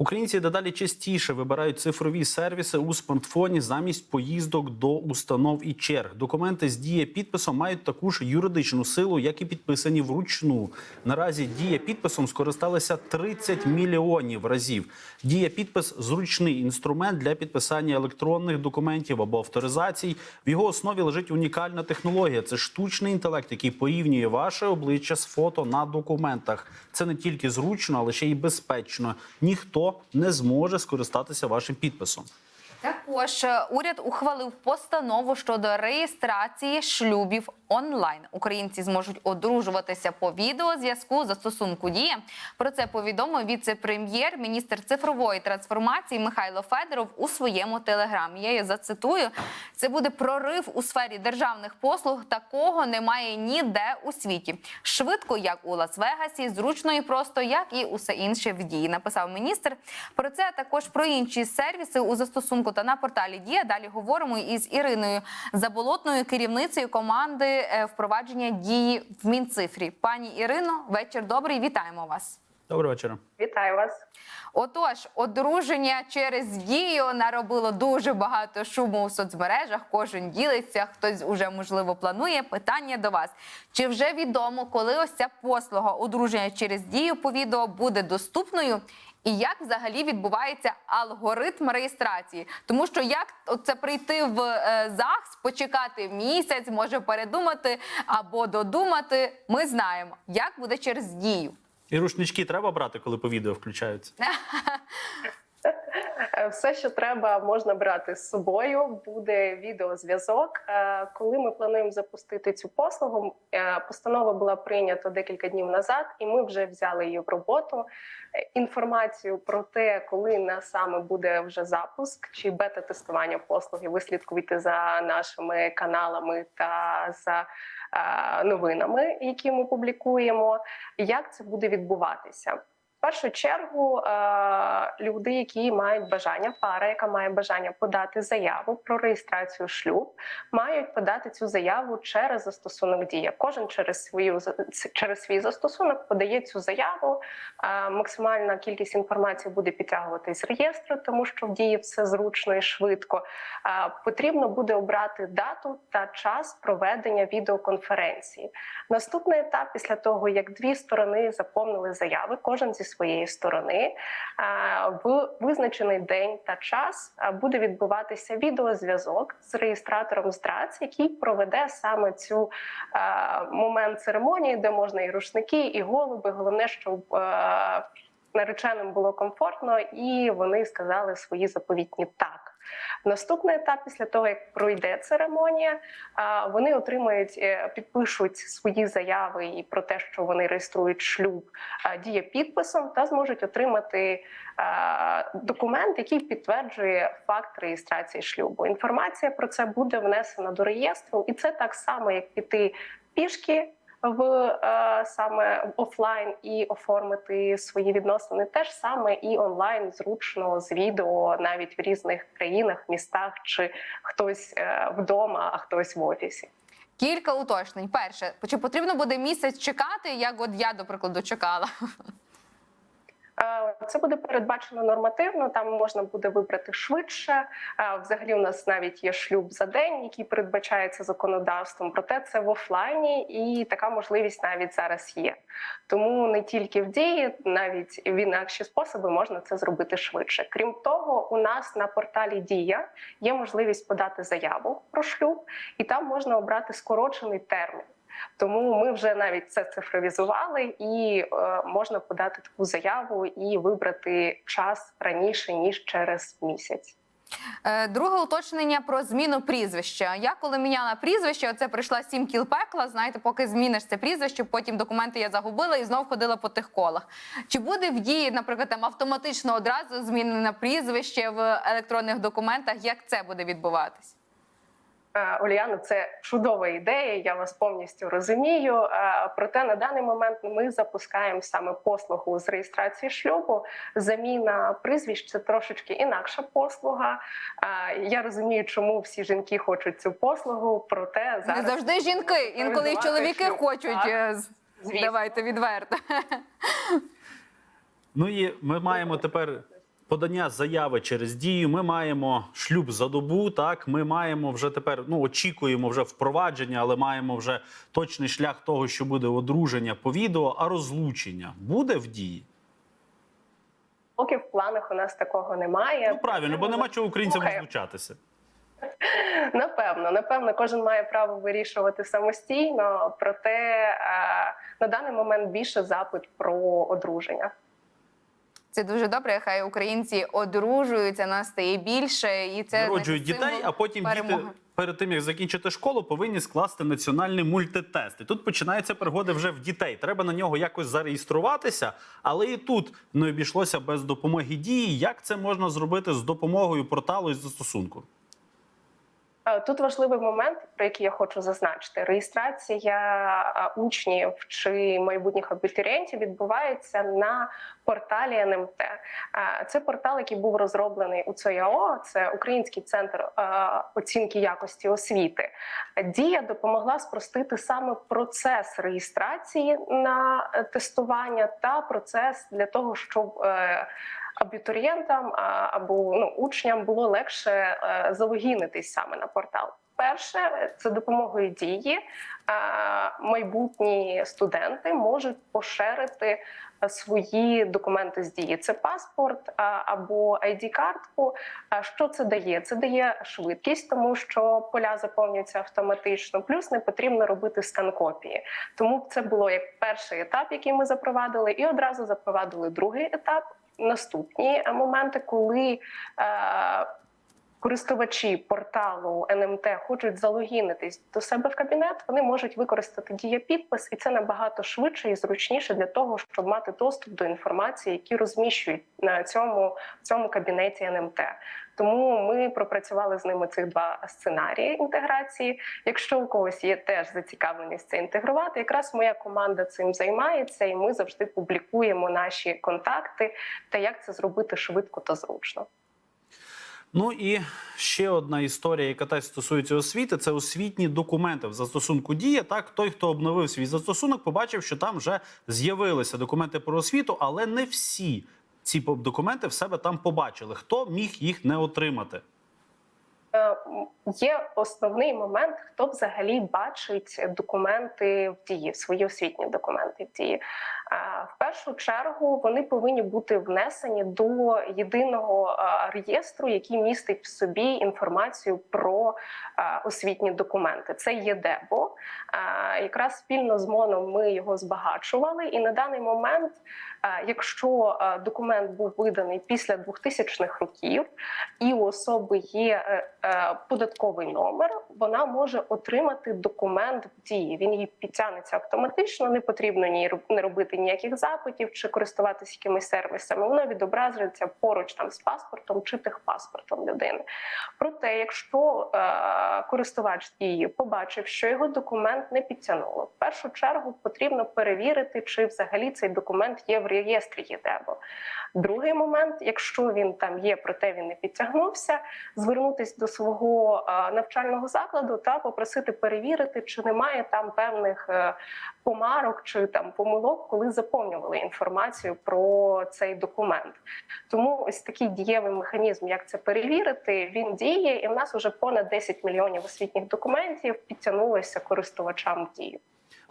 Українці дедалі частіше вибирають цифрові сервіси у смартфоні замість поїздок до установ і черг. Документи з дія підписом мають таку ж юридичну силу, як і підписані вручну. Наразі дія підписом скористалися 30 мільйонів разів. Дія підпис зручний інструмент для підписання електронних документів або авторизацій. В його основі лежить унікальна технологія. Це штучний інтелект, який порівнює ваше обличчя з фото на документах. Це не тільки зручно, але ще й безпечно. Ніхто не зможе скористатися вашим підписом. Також е, уряд ухвалив постанову щодо реєстрації шлюбів онлайн. Українці зможуть одружуватися по відеозв'язку застосунку дія. Про це повідомив віце-прем'єр, міністр цифрової трансформації Михайло Федоров у своєму телеграмі. Я її зацитую. Це буде прорив у сфері державних послуг. Такого немає ніде у світі. Швидко, як у Лас-Вегасі, зручно і просто, як і усе інше в дії. Написав міністр. Про це а також про інші сервіси у застосунку та на порталі Дія. Далі говоримо із Іриною Заболотною, керівницею команди е, впровадження дії в Мінцифрі. Пані Ірино, вечір добрий. Вітаємо вас. Доброго вечора. Вітаю вас. Отож, одруження через дію наробило дуже багато шуму у соцмережах. Кожен ділиться, хтось уже можливо планує. Питання до вас: чи вже відомо, коли ось ця послуга одруження через дію по відео буде доступною? І як взагалі відбувається алгоритм реєстрації? Тому що як це прийти в е, ЗАГС, почекати місяць, може передумати або додумати? Ми знаємо, як буде через дію. І рушнички треба брати, коли по відео включаються. Е, Все, що треба, можна брати з собою. Буде відеозв'язок. Е, Коли ми плануємо запустити цю послугу, е, постанова була прийнята декілька днів назад, і ми вже взяли її в роботу. Інформацію про те, коли на саме буде вже запуск чи бета-тестування послуги, ви слідкуйте за нашими каналами та за новинами, які ми публікуємо. Як це буде відбуватися? В першу чергу е, люди, які мають бажання, пара, яка має бажання подати заяву про реєстрацію шлюб, мають подати цю заяву через застосунок дія. Кожен через свою через свій застосунок подає цю заяву. Е, Максимальна кількість інформації буде підтягуватись з реєстру, тому що в дії все зручно і швидко. Е, Потрібно буде обрати дату та час проведення відеоконференції. Наступний етап після того, як дві сторони заповнили заяви, кожен зі своєї сторони в визначений день та час буде відбуватися відеозв'язок з реєстратором ЗДРАЦ, який проведе саме цю момент церемонії, де можна і рушники, і голуби. Головне, щоб нареченим було комфортно, і вони сказали свої заповітні так. Наступний етап, після того як пройде церемонія, вони отримають, е, підпишуть свої заяви і про те, що вони реєструють шлюб діє підписом, та зможуть отримати документ, який підтверджує факт реєстрації шлюбу. Інформація про це буде внесена до реєстру, і це так само, як піти пішки. В е, саме офлайн і оформити свої відносини теж саме і онлайн зручно з відео, навіть в різних країнах, містах, чи хтось е, вдома, а хтось в офісі. Кілька уточнень. Перше, чи потрібно буде місяць чекати, як от я, до прикладу, чекала? Е, Це буде передбачено нормативно. Там можна буде вибрати швидше. Е, Взагалі, у нас навіть є шлюб за день, який передбачається законодавством. Проте це в офлайні, і така можливість навіть зараз є. Тому не тільки в дії, навіть в інакші способи можна це зробити швидше. Крім того, у нас на порталі Дія є можливість подати заяву про шлюб, і там можна обрати скорочений термін. Тому ми вже навіть це цифровізували, і е, можна подати таку заяву і вибрати час раніше ніж через місяць. Е, Друге уточнення про зміну прізвища. Я коли міняла прізвище, оце прийшла сім кіл пекла. Знаєте, поки зміниш це прізвище, потім документи я загубила і знов ходила по тих колах. Чи буде в дії, наприклад, там автоматично одразу змінене прізвище в електронних документах? Як це буде відбуватись? Е, Оліано, це чудова ідея. Я вас повністю розумію. Е, Проте на даний момент ми запускаємо саме послугу з реєстрації шлюбу. Заміна прізвищ це трошечки інакша послуга. Е, Я розумію, чому всі жінки хочуть цю послугу. Проте зараз Не завжди жінки, інколи і чоловіки шлюб, хочуть. так. е, Звісно. Давайте відверто. Ну і ми маємо тепер подання заяви через дію. Ми маємо шлюб за добу. Так, ми маємо вже тепер. Ну очікуємо вже впровадження, але маємо вже точний шлях того, що буде одруження по відео. А розлучення буде в дії? Поки в планах у нас такого немає. Ну правильно, бо нема чого українцям розлучатися. Напевно, напевно, кожен має право вирішувати самостійно. Проте е, на даний момент більше запит про одруження. Це дуже добре. Хай українці одружуються, нас стає більше, і це Народжують дітей, а потім перемоги. діти перед тим як закінчити школу, повинні скласти національний мультитест. І тут починаються пригоди вже в дітей. Треба на нього якось зареєструватися, але і тут не обійшлося без допомоги дії. Як це можна зробити з допомогою порталу і застосунку? Е, Тут важливий момент, про який я хочу зазначити: реєстрація е, учнів чи майбутніх абітурієнтів відбувається на порталі НМТ. Е, Це портал, який був розроблений у ЦЯО, це Український центр оцінки якості освіти. Дія допомогла спростити саме процес реєстрації на тестування та процес для того, щоб абітурієнтам або ну, учням було легше е, залогінитись саме на портал. Перше, це допомогою дії. е, Майбутні студенти можуть поширити е, свої документи з дії. Це паспорт або id картку Що це дає? Це дає швидкість, тому що поля заповнюються автоматично. Плюс не потрібно робити скан копії. Тому це було як перший етап, який ми запровадили, і одразу запровадили другий етап. Наступні моменти, коли е, користувачі порталу НМТ хочуть залогінитись до себе в кабінет, вони можуть використати дієпідпис, і це набагато швидше і зручніше для того, щоб мати доступ до інформації, які розміщують на цьому цьому кабінеті НМТ. Тому ми пропрацювали з ними цих два сценарії інтеграції. Якщо у когось є теж зацікавленість це інтегрувати, якраз моя команда цим займається, і ми завжди публікуємо наші контакти та як це зробити швидко та зручно. Ну і ще одна історія, яка теж стосується освіти, це освітні документи в застосунку Дія. Так, той, хто обновив свій застосунок, побачив, що там вже з'явилися документи про освіту, але не всі ці документи в себе там побачили. Хто міг їх не отримати? Е, Є основний момент, хто взагалі бачить документи в дії, свої освітні документи в дії. В першу чергу вони повинні бути внесені до єдиного реєстру, який містить в собі інформацію про освітні документи. Це є ДЕБО. Якраз спільно з МОНом ми його збагачували, і на даний момент, якщо документ був виданий після 2000-х років, і у особи є е, е, податковий номер, вона може отримати документ в дії. Він їй підтягнеться автоматично, не потрібно ні робити ніяких запитів чи користуватися якимись сервісами. Воно відобразиться поруч там з паспортом чи техпаспортом людини. Проте, якщо е, користувач дії побачив, що його документ не підтягнуло, в першу чергу потрібно перевірити, чи взагалі цей документ є в реєстрі ЄДЕБО. Другий момент, якщо він там є, проте він не підтягнувся, звернутись до свого е, навчального закладу та попросити перевірити, чи немає там певних е, помарок чи там помилок, коли заповнювали інформацію про цей документ. Тому ось такий дієвий механізм, як це перевірити, він діє, і в нас вже понад 10 мільйонів освітніх документів підтягнулося користувачам в дію.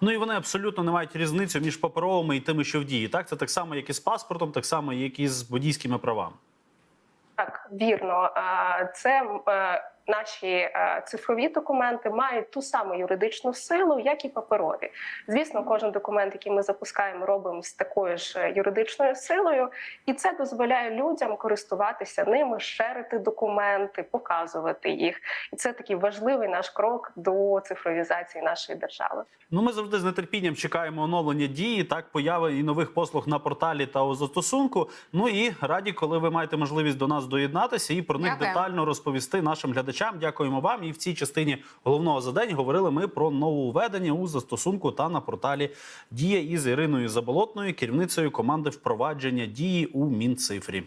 Ну і вони абсолютно не мають різницю між паперовими і тими, що в дії. Так, це так само, як і з паспортом, так само, як і з водійськими правами. Так, вірно, це е, наші е, цифрові документи мають ту саму юридичну силу, як і паперові. Звісно, кожен документ, який ми запускаємо, робимо з такою ж е, юридичною силою, і це дозволяє людям користуватися ними, шерити документи, показувати їх. І це такий важливий наш крок до цифровізації нашої держави. Ну, ми завжди з нетерпінням чекаємо оновлення дії, так появи і нових послуг на порталі та у застосунку. Ну і раді, коли ви маєте можливість до нас доєднатися і про них Дякую. детально розповісти нашим глядачам. Дякуємо вам. І в цій частині головного задання говорили ми про нововведення у застосунку та на порталі Дія із Іриною Заболотною, керівницею команди впровадження дії у Мінцифрі.